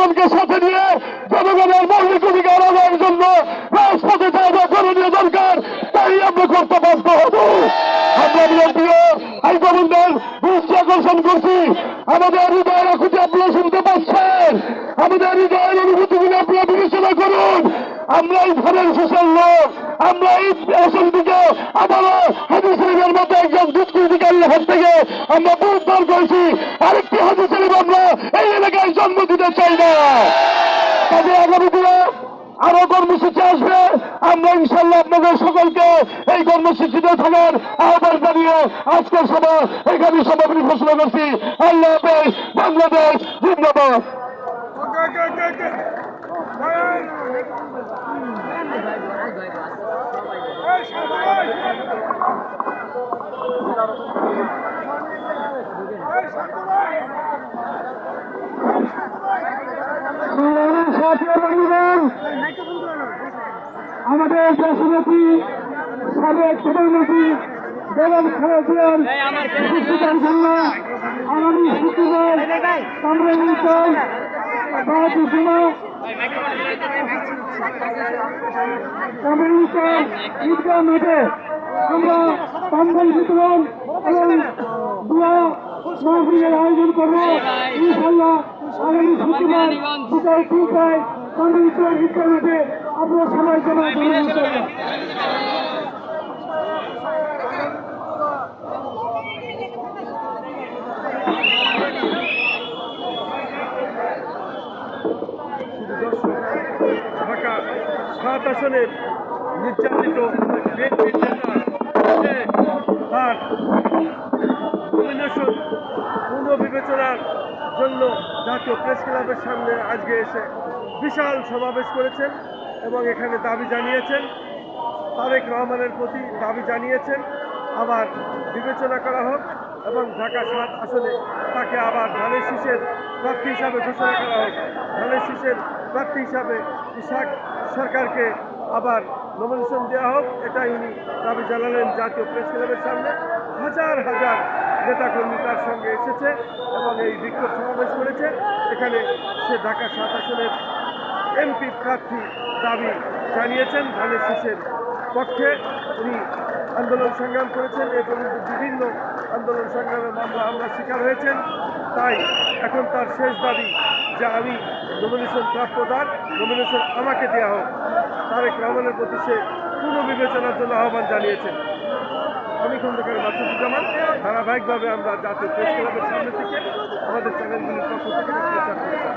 জনগণকে সাথে নিয়ে জনগণের মৌলিক অধিকার আদায়ের জন্য রাজপথে যা করণীয় দরকার, তাই আমরা করতে বাধ্য হব। আমরা বিএনপিও হাইকমান্ডের দৃষ্টি আকর্ষণ করছি। আমাদের হৃদয়ের খুঁজে আপনারা শুনতে পাচ্ছেন। আমাদের হৃদয়ের আমরা ধরনের সুশাল লোক, আমরা এই অসন্ধিকে আবারও হাজি সাহেবের মতো একজন দুষ্কৃতিকারীর হাত থেকে আমরা পুরস্কার করেছি। আরেকটি হাজি সাহেব আমরা এই এলাকায় জন্ম দিতে চাই না। কাজে আগামী দিনে আরও কর্মসূচি আসবে। আমরা ইনশাল্লাহ আপনাদের সকলকে এই কর্মসূচিতে থাকার আহ্বান জানিয়ে আজকের সভা এখানে সমাপনী ঘোষণা করছি। আল্লাহ বাংলাদেশ জিন্দাবাদ। আমাদের দেশনেত্রী সাবেক প্রধানমন্ত্রী বেগম খালেদিয়ার উপস্থিতার জন্য আগামী শুক্রবার কামরাঙ্গিচর বাহাদুর জুমা কামরাঙ্গিচর ঈদগাহ মাঠে আমরা বান্ধব বিতরণ এবং দোয়া মাহফিলের আয়োজন করব ইনশাল্লাহ আগামী শুক্রবার বিকাল তিনটায় কামরাঙ্গিচর ঈদগাহ মাঠে আপনারা সবাই জমা করবেন ঢাকা সাত আসনের নির্যাতিত তার নমিনেশন পুনর্বিবেচনার জন্য জাতীয় প্রেস ক্লাবের সামনে আজকে এসে বিশাল সমাবেশ করেছেন এবং এখানে দাবি জানিয়েছেন। তারেক রহমানের প্রতি দাবি জানিয়েছেন। আবার বিবেচনা করা হোক। এবং ঢাকা সাত আসনে তাকে আবার ধানের শীষের প্রার্থী হিসাবে ঘোষণা করা হোক। ধানের শীষের প্রার্থী হিসাবে ইশাক সরকারকে আবার নমিনেশন দেওয়া হোক, এটাই উনি দাবি জানালেন জাতীয় প্রেস ক্লাবের সামনে। হাজার হাজার নেতাকর্মী তার সঙ্গে এসেছে এবং এই বিক্ষোভ সমাবেশ করেছে। এখানে সে ঢাকা সাত আসনের এমপি প্রার্থী দাবি জানিয়েছেন। ধানের শীষের পক্ষে উনি আন্দোলন সংগ্রাম করেছেন, এ পর্যন্ত বিভিন্ন আন্দোলন সংগ্রামের মামলা হামলা শিকার হয়েছেন। তাই এখন তার শেষ দাবি যে আমি নমিনেশন প্রাপ্য তার নমিনেশন আমাকে দেওয়া হোক। তারেক রহমানের প্রতি সে পুনর্বিবেচনার জন্য আহ্বান জানিয়েছেন। আমি খন্দকার মাসুদুজ্জামান, ধারাবাহিকভাবে আমরা জাতীয় প্রেস ক্লাবের সামনে থেকে আমাদের চ্যানেলগুলির পক্ষ থেকে প্রচার করছি